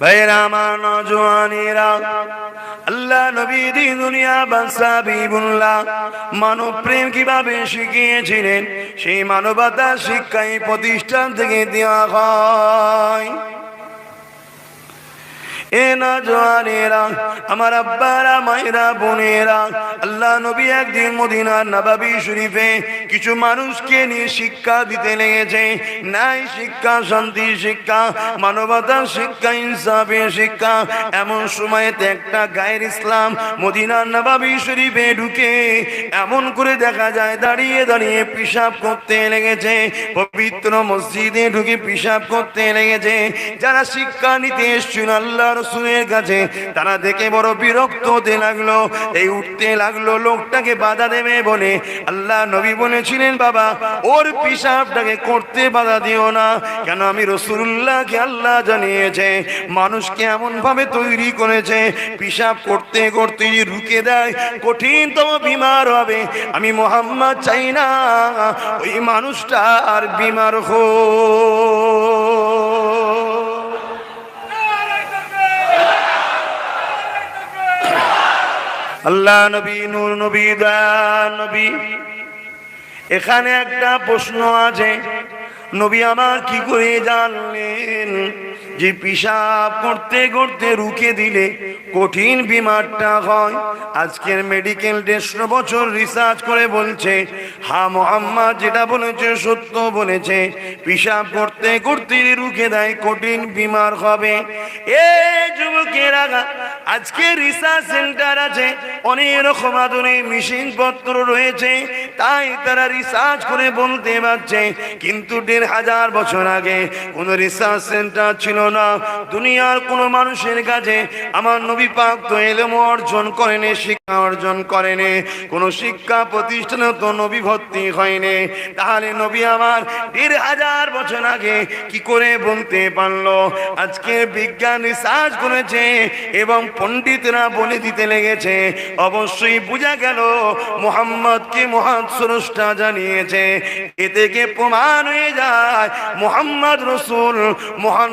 ভাইরা আমার নজওয়ানেরা, আল্লাহ নবী দুনিয়া বাদশা বিবুল্লাহ মানব প্রেম শিখিয়েছিলেন? সেই মানবতা শিক্ষায় প্রতিষ্ঠান থেকে দেওয়া হয়। মদিনার শরীফে শরীফে ঢুকে এমন করে দেখা যায়, দাঁড়িয়ে দাঁড়িয়ে পিসাব করতে লেগেছে। পবিত্র মসজিদে ঢুকে পিসাব করতে লেগেছে। যারা শিক্ষা নিতে এসছিল আল্লাহ রসুলের কাছে তারা দেখে বড় বিরক্ত হতে লাগল। এই উঠতে লাগল লোকটাকে বাধা দেবে বলে। আল্লাহ নবী বলেছিলেন, বাবা, ওর পিসাবটাকে করতে বাধা দিও না। কেন আমি রসুল্লাহকে আল্লাহ জানিয়েছে, মানুষকে এমন ভাবে তৈরি করেছে। পিসাব করতে করতে রুকে দেয়, কঠিনতম বিমার হবে। আমি মোহাম্মদ চাই না, ওই মানুষটা আর বিমার হো আল্লাহ নবী নূর নবী নবী। এখানে একটা প্রশ্ন আছে নবী আমার কি করে জানলেন? যে পিসাব করতে করতে রুকে দিলে কঠিন বিমারটা হয়। আজকের মেডিকেল দেড়শো বছর রিসার্চ করে বলছে, হা মোহাম্মদ, যেটা বলেছে সত্য বলেছে। পিসাব করতে করতে রুখে দেয় কঠিন বিমার হবে। এ যুবকেরা, আজকে রিসার্চ সেন্টার আছে, অনেক রকম আধুনিক মেশিন পত্র রয়েছে, তাই তারা রিসার্চ করে বলতে পারছে, কিন্তু দেড় হাজার বছর আগে কোনো রিসার্চ সেন্টার ছিল না দুনিয়ার কোনো মানুষের কাছে আমার নবী পাক তো এলেম অর্জন করেনি, শিক্ষা অর্জন করেনি, কোনো শিক্ষা প্রতিষ্ঠানে তো নবী ভর্তি হয়নি। তাহলে নবী আমার দেড় হাজার বছর আগে কি করে বলতে পারল? আজকে বিজ্ঞান রিসার্চ করেছে এবং পণ্ডিতরা বলে দিতে লেগেছে, অবশ্যই বোঝা গেল মোহাম্মদকে মহান স্রষ্টা জানিয়েছে। এ থেকে প্রমাণ হয়ে যায়, মোহাম্মদ রসুল মহান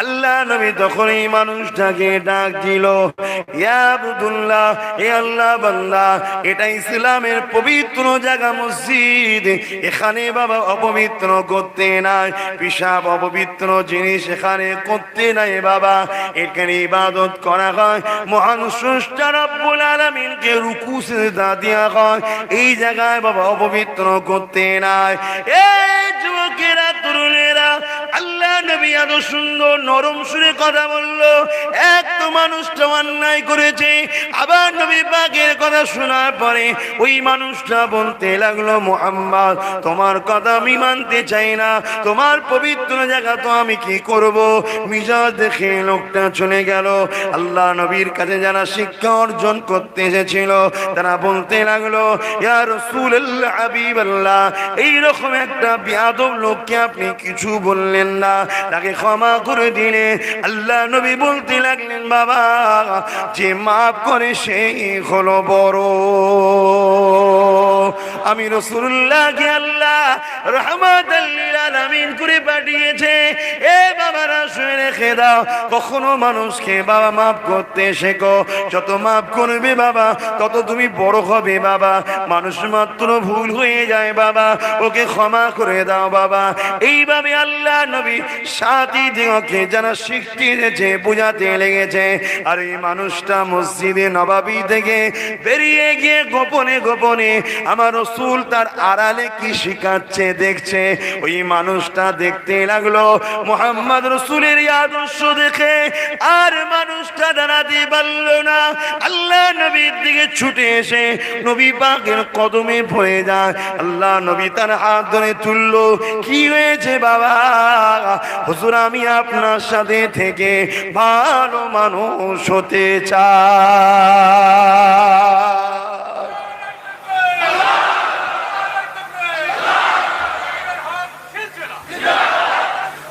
আল্লাহ নবী তখন এই মানুষটাকে ডাক দিল আল্লাহ বান্দা, এটা ইসলামের পবিত্র জায়গা মসজিদ। এখানে বাবা অপবিত্র করতে নাই পিসাব অপবিত্র জিনিস এখানে করতে নাই বাবা। এখানে ইবাদত করা হয়, মহান স্রষ্টা রব্বুল আলামিনকে রুকু, সিজদা দেওয়া হয়। এই জায়গায় বাবা অপবিত্র করতে নাই। এই যুবকেরা, তরুণেরা আল্লাহ নবী এত সুন্দর নরম সুরে কথা বলল। এক তো মানুষটা অন্যায় করেছে, আবার নবী পাকের কথা শোনার পরে ওই মানুষটা বলতে লাগল, মোহাম্মদ, তোমার কথা আমি মানতে চাই না, তোমার পবিত্র জায়গা তো আমি কি করব? মিজাজ দেখে লোকটা চলে গেল। আল্লাহ নবীর কাছে যারা শিক্ষা অর্জন করতে এসেছিল, তারা বলতে লাগল, ইয়া রাসূলুল্লাহ, হাবিবাল্লাহ, এইরকম একটা বিয়াদব লোককে আপনি কিছু বললেন না, তাকে ক্ষমা করে দিলে। আল্লাহ নবী বলতে লাগলেন, বাবা, যে মাফ করে সেই হলো বড়। আমি রসুল্লাহকে আল্লাহ রহমত আলামিন করে পাঠিয়েছে। এ বাবারা শুয়ে রেখে দাও, কখনো মানুষকে বাবা মাফ করতে শেখো। যত মাফ করবে বাবা, তত তুমি বড় হবে বাবা। মানুষ মাত্র ভুল হয়ে যায় বাবা, ওকে ক্ষমা করে দাও বাবা। এইভাবে আল্লাহ নবী সাথী দিগকে যারা শিখতে এসেছে বোঝাতে লেগেছে। আর এই মানুষটা মসজিদে নবাবি থেকে বেরিয়ে গিয়ে গোপনে গোপনে আমার রসুল তার আড়ালে কি শিখাচ্ছে দেখছে। ওই মানুষটা দেখতে লাগল, মোহাম্মদ রসুলের আদর্শ দেখে আর মানুষটা দাঁড়াতে পারল না। আল্লাহ নবীর দিকে ছুটে এসে নবী পাকের কদমে যায়। আল্লাহ নবী তার হাত ধরে তুলল, কি হয়েছে বাবা? আমি আপনার সাথে থেকে ভালো মানুষ হতে চাই।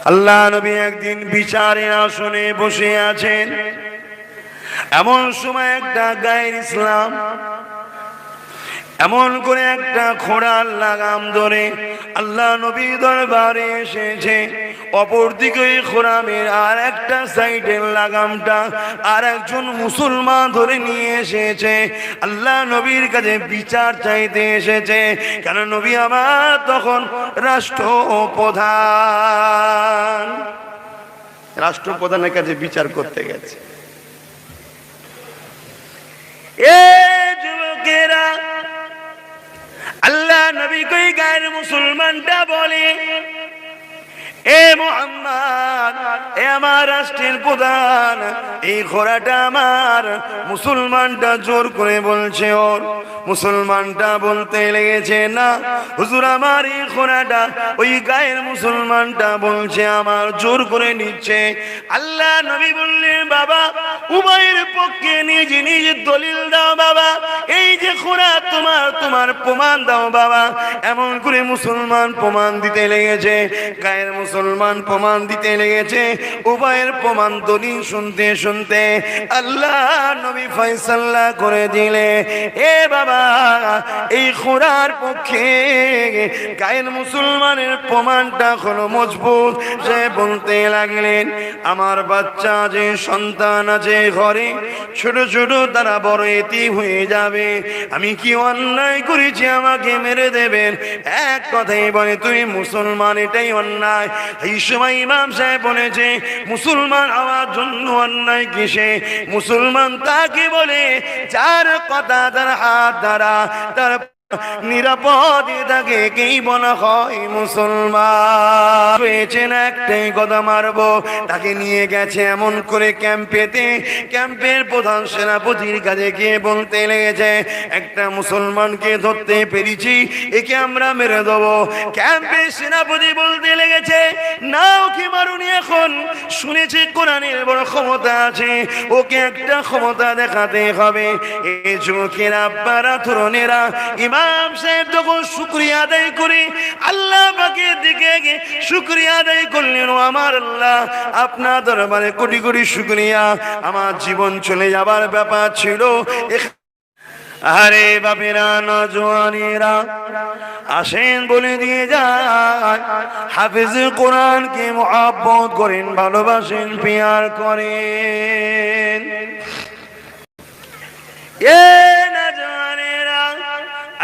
আল্লাহ নবী একদিন বিচারে আসনে বসে আছেন। এমন সময় একটা গায়ের ইসলাম, এমন করে একটা খোড়ার লাগাম ধরে আল্লাহ নবী দরবারে এসেছে। অপর দিকে খোরামের আর একটা সাইডের লাগামটা আর একজন মুসলমান ধরে নিয়ে এসেছে। আল্লাহ নবীর কাছে বিচার চাইতে এসেছে, কেন নবী আমার তখন রাষ্ট্রপ্রধান। রাষ্ট্রপ্রধানের কাছে বিচার করতে গেছে এ যুবকেরা আল্লাহ নবী কই গায়ের মুসলমানটা বলে। এ মোহাম্মদ, এ আমার রাষ্ট্রের প্রধান। এই ঘোড়াটা আমার। মুসলমানটা জোর করে বলছে ওর। মুসলমানটা বলতে লেগেছে না। হুজুর, আমার এই ঘোড়াটা, ওই গায়ের মুসলমানটা বলছে, আমার জোর করে নিচ্ছে। আল্লাহ নবী বললেন, বাবা, উভয়ের পক্ষে নিজ নিজ দলিল দাও, বাবা। এই যে ঘোড়া তোমার তোমার প্রমাণ দাও বাবা। এমন করে মুসলমান প্রমাণ দিতে লেগেছে, গায়ের মুসলমান প্রমাণ দিতে লেগেছে, উভয়ের প্রমাণ দলিল শুনতে শুনতে আল্লাহ নবী ফয়সাল্লাহ করে দিলে। এ বাবা, এই খোরার পক্ষে গায়ের মুসলমানের প্রমাণটা হলো মজবুত। সে বলতে লাগলেন, আমার বাচ্চা যে সন্তান আছে ঘরে, ছোট ছোট, তারা বড় এটি হয়ে যাবে। আমি কি অন্যায় করেছি? আমাকে মেরে দেবেন। এক কথাই বলে তুই মুসলমান, এটাই অন্যায়। এই সময় ইমাম সাহেব বলেছে, মুসলমান হওয়ার জন্য অন্যায় কিসে? মুসলমান তাকে বলে, যার কথা তার হাত দ্বারা তার নিরাপদে থাকে কেই বলা হয় মুসলমান। পেয়েছেন একটাই কথা মারবো, তাকে নিয়ে গেছে এমন করে ক্যাম্পেতে ক্যাম্পের প্রধান সেনাপতির কাছে গিয়ে বলতে লেগেছে, একটা মুসলমানকে ধরতে পেরেছি, একে আমরা মেরে দেবো। ক্যাম্পের সেনাপতি বলতে লেগেছে না ওকে মারুনি এখন? শুনেছি কোরআনের বড় ক্ষমতা আছে, ওকে একটা ক্ষমতা দেখাতে হবে। এই যুবকের, আব্বারা, তরুণেরা ইমাম সাহেব যখন শুক্রিয়া আদায় করে। আল্লাহ পাকের দিকে গিয়ে শুক্রিয়া আদায় করলেন। আমার আল্লাহ, আপনার দরবারে কোটি কোটি শুক্রিয়া। আমার জীবন চলে যাবার ব্যাপার ছিল। আরে বাপেরা, নজওয়ানেরা, আসেন বলে দিয়ে যায়। হাফিজ কোরআনকে মহাব্বত করেন, ভালোবাসেন, পেয়ার করেন। এ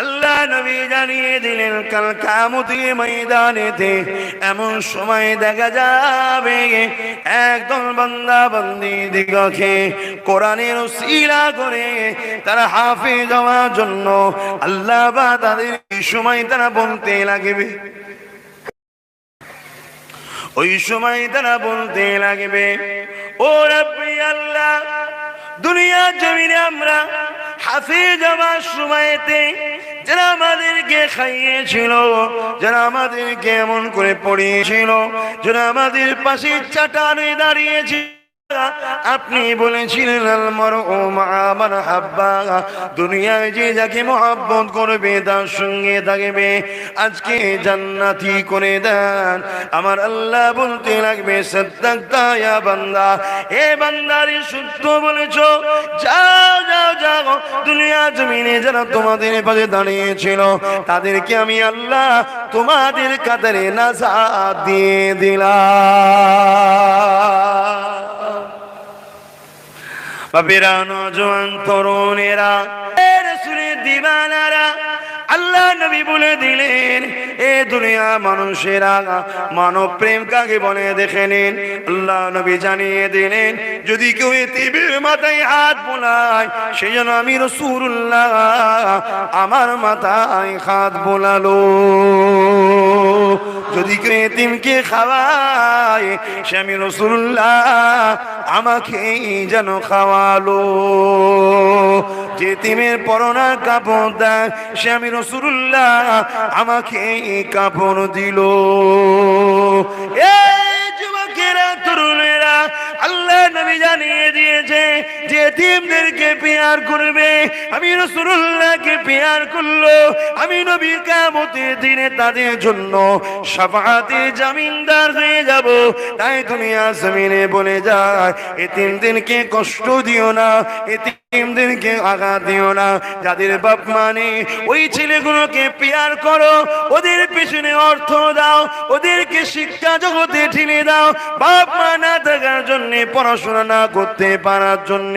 আল্লাহ নবী জানিয়ে দিলেন, কাল কামতি ময়দানেতে এমন সময় দেখা যাবে, একদল বান্দা বন্দি দিগকে কোরআনের শিলা করে তারা হাফে যাওয়ার জন্য আল্লাহ বা তাদের সময় তারা বলতে লাগবে। ওই সময় তারা বলতে লাগবে, ও রব্বি আল্লাহ দুনিয়া জমিনে আমরা হাফে হওয়ার সময়তে যারা আমাদেরকে খাইয়েছিল যারা আমাদেরকে এমন করে পড়িয়েছিল যারা আমাদের পাশে চাটানে দাঁড়িয়েছিল আপনি বলেছিলেন দুনিয়ায় যে যাকে করবে, তার সঙ্গে থাকবে। আজকে জান্নাতি করে দেন। আমার আল্লাহ বলতে লাগবে বান্দা। এ বান্দারে সত্য বলেছ, যাও যাও যাও। দুনিয়া জমিনে যারা তোমাদের পাশে দাঁড়িয়েছিল তাদেরকে আমি আল্লাহ তোমাদের কাতারে না দিয়ে দিলাম। বাপেরা নজওয়ান তরুণেরা রসুলের দিবানারা, আল্লাহ নবী বলে দিলেন, এ দুনিয়া মানুষেরা মানব প্রেম কাকে বলে দেখে নিন। আল্লাহ নবী জানিয়ে দিলেন, যদি কেউ এতিমের মাথায় হাত বোলায় সেই জন্য আমি রসুল্লাহ আমার মাথায় হাত বোলালো। যদি কেউ খাওয়ায়, সে রসুল্লাহ আমাকে যেন খাওয়ালো। যে তিমের পরনার কাপড় দেয়, সে রসুল্লাহ আমাকে কাপড় দিল। এ যুবকেরা, তরুণেরা আল্লাহ নবী জানিয়ে দিয়েছে যে এতিমদেরকে পেয়ার করবে, আমি রসুল্লাহকে পেয়ার করল। আমি নবী কামতের দিনে তাদের জন্য সাফাতে জামিনদার হয়ে যাব। তাই বলে যায় কষ্ট দিও না এতিমদেরকে আঘাত দিও না। যাদের বাপ মানে ওই ছেলেগুলোকে পেয়ার করো, ওদের পেছনে অর্থ দাও, ওদেরকে শিক্ষা জগতে ঠেলে দাও। বাপ মা না থাকার জন্য পড়াশোনা না করতে পারার জন্য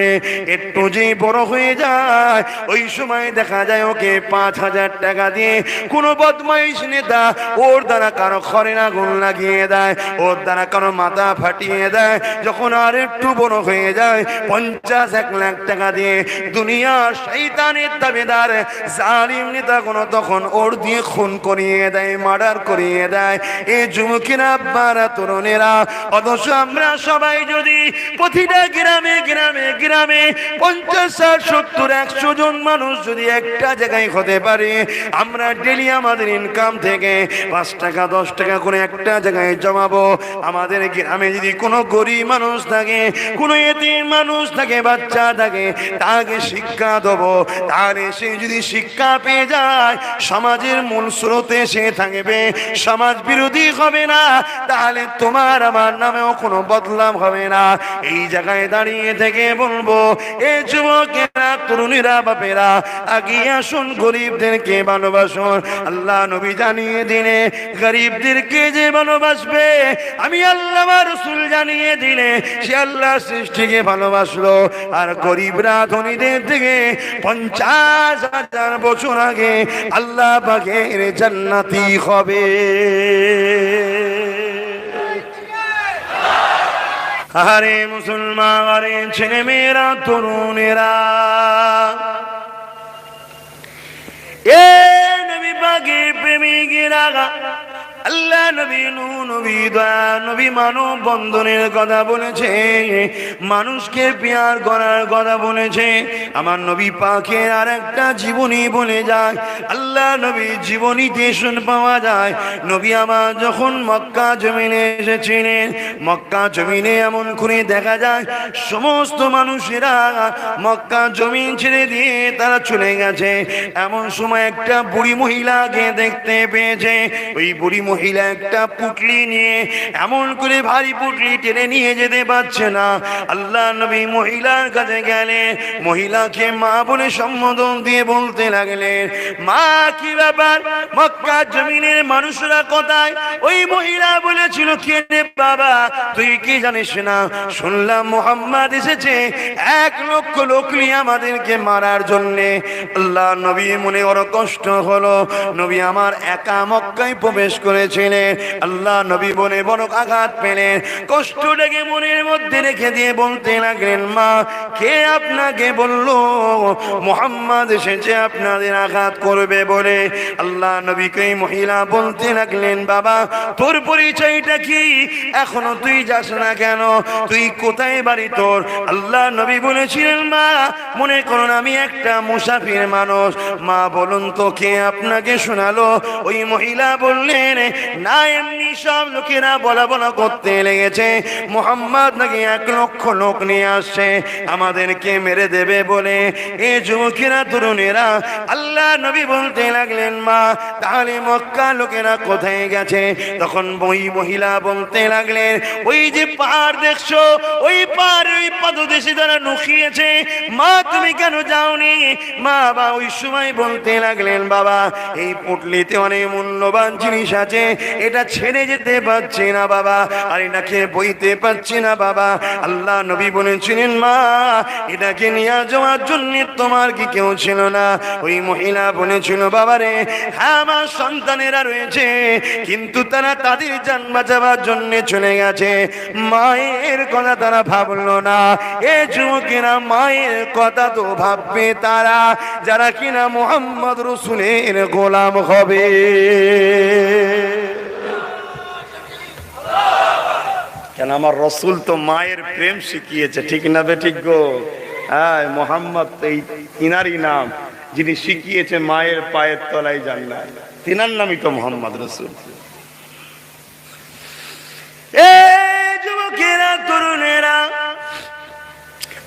একটু যে বড় হয়ে যায়, ওই সময় দেখা যায় ওকে পাঁচ হাজার টাকা দিয়ে কোনো বদমাইশ নেতা ওর দ্বারা কারও খরে আগুন লাগিয়ে দেয়, ওর দ্বারা কারও মাথা ফাটিয়ে দেয়। যখন আর একটু বড় হয়ে যায়, পঞ্চাশ এক লাখ টাকা দিয়ে দুনিয়ার শৈতানের দাবিদার জালিম নেতা কোনো তখন ওর দিয়ে খুন করিয়ে দেয়, মার্ডার করিয়ে দেয়। এই যুবকেরা, আব্বারা, তরুণেরা, অথচ আমরা সবাই যদি প্রতিটা গ্রামে গ্রামে গ্রামে পঞ্চাশ, ষাট, সত্তর, একশো জন মানুষ যদি একটা জায়গায় হতে পারে, আমরা ডেলি আমাদের ইনকাম থেকে পাঁচ টাকা, দশ টাকা করে একটা জায়গায় জমাবো। আমাদের গ্রামে যদি কোনো গরিব মানুষ থাকে, কোনো এতিম মানুষ থাকে, বাচ্চা থাকে, তাকে শিক্ষা দেবো। তাহলে সে যদি শিক্ষা পেয়ে যায়, সমাজের মূল স্রোতে সে থাকবে, সমাজ বিরোধী হবে না, তাহলে তোমার আমার নামেও কোনো বদলাম হবে না। এই জায়গায় দাঁড়িয়ে থেকে বলব এ যুবকেরা, তরুণীরা, বাপেরা, আগিয়ে আসুন গরিবদেরকে ভালোবাসুন। আল্লাহ নবী জানিয়ে দিলে, গরিবদেরকে যে ভালোবাসবে, আমি আল্লাহ রসুল জানিয়ে দিলে, সে আল্লাহ সৃষ্টিকে ভালোবাসলো। আর গরিবরা, ধনীদের থেকে পঞ্চাশ হাজার বছর আগে আল্লাহ বাগের জান্নাতি হবে। আরে মুসলমান আরে ছেলে মেয়েরা তরুণেরা এ নবী পাকে প্রেমিকেরা আল্লাহ নবী নূ, নবী দয়া, নবী মানব বন্ধনের কথা বলেছে। মানুষকে পেয়ার করার কথা বলেছে। আমার নবী পাকে আর একটা জীবনী বলে যায়। আল্লাহ নবী জীবনীতে শুন পাওয়া যায়। নবী আমার যখন মক্কা জমিনে এসেছিলেন, মক্কা জমিনে এমন করে দেখা যায়, সমস্ত মানুষেরা মক্কা জমিন ছেড়ে দিয়ে তারা চলে গেছে। এমন সময় একটা বুড়ি মহিলাকে দেখতে পেয়েছে। ওই বুড়ি মহিলা একটা পুটলি নিয়ে এমন করে ভারী পুটলি টেনে নিয়ে যেতে পারছে না। আল্লাহ নবী মহিলার কাছে গেলেন মহিলাকে মা বলে সম্বোধন দিয়ে বলতে লাগলেন, মা, কি ব্যাপার? মক্কা জমিনের মানুষরা কোথায়? ওই মহিলা বলেছিল, কে রে বাবা, তুই কি জানিস না? শুনলাম মোহাম্মদ এসেছে, এক লক্ষ লোক নিয়ে আমাদেরকে মারার জন্যে। আল্লাহ নবী মনে বড় কষ্ট হলো। নবী আমার একা মক্কায় প্রবেশ করেছিলেন। আল্লাহ নবী বনে বড় আঘাত পেলেন। কষ্টটাকে মনের মধ্যে রেখে দিয়ে বলতে লাগলেন, মা, কে আপনাকে বলল? মোহাম্মদ এসেছে আপনাদের আঘাত করবে বলে। আল্লাহ নবীকে মহিলা বলতে লাগলেন, বাবা, তোর পরিচয়টা কি? এখনও তুই যাস না কেন? তুই কোথায় বাড়ি তোর? আল্লাহ নবী বলেছিলেন, মা, মনে করুন আমি একটা মুসাফির মানুষ। মা, বলুন তো কে আপনাকে শোনালো? ওই মহিলা বললেন না, এমনি সব লোকেরা বলা বলা করতে লেগেছে। মোহাম্মদ নাকি এক লক্ষ লোক নিয়ে আসছে, আমাদেরকে মেরে দেবে বলে। এ যুবকেরা, তরুণেরা, আল্লাহ নবী বলতে লাগলেন, মা, তাহলে মক্কা লোকেরা কোথায় গেছে? তখন ওই মহিলা বলতে লাগলেন, ওই যে পাহাড় দেখছ, ওই পাহাড় ওই পদদেশে তারা নুখিয়েছে মা, তুমি কেন যাওনি? মা বা ওই সময় বলতে লাগলেন, বাবা, এই পুটলিতে অনেক মূল্যবান জিনিস আছে এটা ছেড়ে যেতে পারছি না বাবা, আর এটাকে বইতে পারছি না বাবা। আল্লাহ নবী বলেছিলেন, মা, এটাকে নিয়ে যাওয়ার জন্য তোমার কি কেউ ছিল না? ওই মহিলা বলেছিল বাবারে হ্যাঁ আমার সন্তানেরা রয়েছে, কিন্তু তারা তাদের যান বাঁচাবার জন্য চলে গেছে। মায়ের কথা তারা ভাবলো না। এ যুবকেরা মায়ের কথা তো ভাববে তারা, যারা কিনা মোহাম্মদ রসুলের গোলাম হবে। কেন আমার রসুল তো মায়ের প্রেম শিখিয়েছে, ঠিক না বে ঠিক গো? হ্যাঁ মোহাম্মদ, এই তিনারই নাম, যিনি শিখিয়েছে মায়ের পায়ের তলায় জান্নাত। তিনার নামই তো মোহাম্মদ রসুল। এ যুবকেরা, তরুণেরা,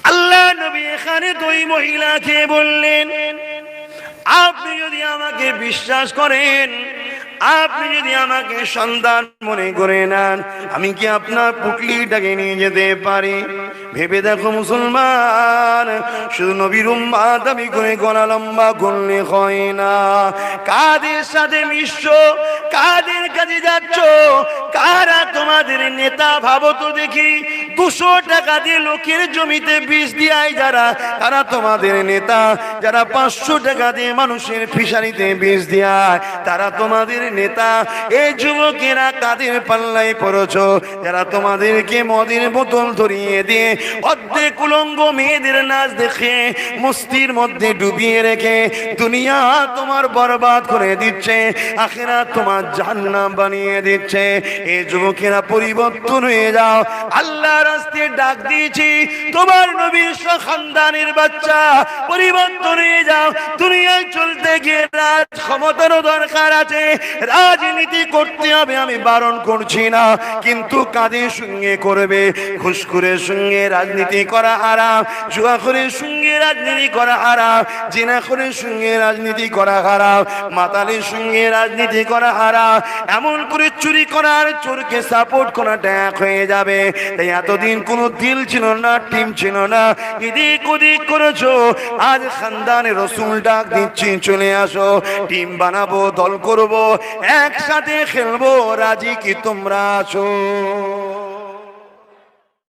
আল্লাহ নবী এখানে দুই মহিলাকে বললেন, আপনি যদি আমাকে বিশ্বাস করেন আপনি যদি আমাকে সন্তান মনে করে নেন আমি কি আপনার পুটলিটাকে নিয়ে যেতে পারি? ভেবে দেখো মুসলমান, শুধু নবীর উম্মা দাবি করে গলা লম্বা করলে হয় না। কাদের সাথে মিশ্র কাদের কাছে যাচ্ছ? কারা তোমাদের নেতা? ভাবো তো দেখি। দুশো টাকা দিয়ে লোকের জমিতে বিষ দিয়ায় যারা, তারা তোমাদের নেতা। যারা পাঁচশো টাকা দিয়ে মানুষের ফিশারিতে বিষ দেয় তারা তোমাদের নেতা। এই যুবকেরা কাদের পাল্লায় পড়েছ? যারা তোমাদেরকে মদের বোতল ধরিয়ে দিয়ে অর্ধেক উলঙ্গ মেয়েদের নাচ দেখে মস্তির মধ্যে ডুবিয়ে রেখে দুনিয়া তোমার বরবাদ করে দিচ্ছে আখেরা তোমার জান্নাম বানিয়ে দিচ্ছে। এই যুবকেরা পরিবর্তন হয়ে যাও। আল্লাহ রাস্তে ডাক দিয়েছি, তোমার নবীর খানদানের বাচ্চা, পরিবর্তন হয়ে যাও। দুনিয়ায় চলতে গিয়ে রাজ ক্ষমতারও দরকার আছে। রাজনীতি করতে হবে আমি বারণ করছি না, কিন্তু কাদের সঙ্গে করবে ঘুষখুরের সঙ্গে রাজনীতি করা হারাম, জুয়াখুরের সঙ্গে রাজনীতি করা হারাম, জিনাখুরের সঙ্গে রাজনীতি করা হারাম, মাতালের সঙ্গে রাজনীতি করা হারাম। এমন করে চুরি করার চোরকে সাপোর্ট করাটা এক হয়ে যাবে। তাই এতদিন কোনো দিল ছিল না, টিম ছিল না। এদিক ওদিক করেছ। আজ খানদানে রসুল ডাক দিচ্ছি, চলে আসো। টিম বানাবো, দল করব, একসাথে খেলব, রাজি কি তোমরা আছো?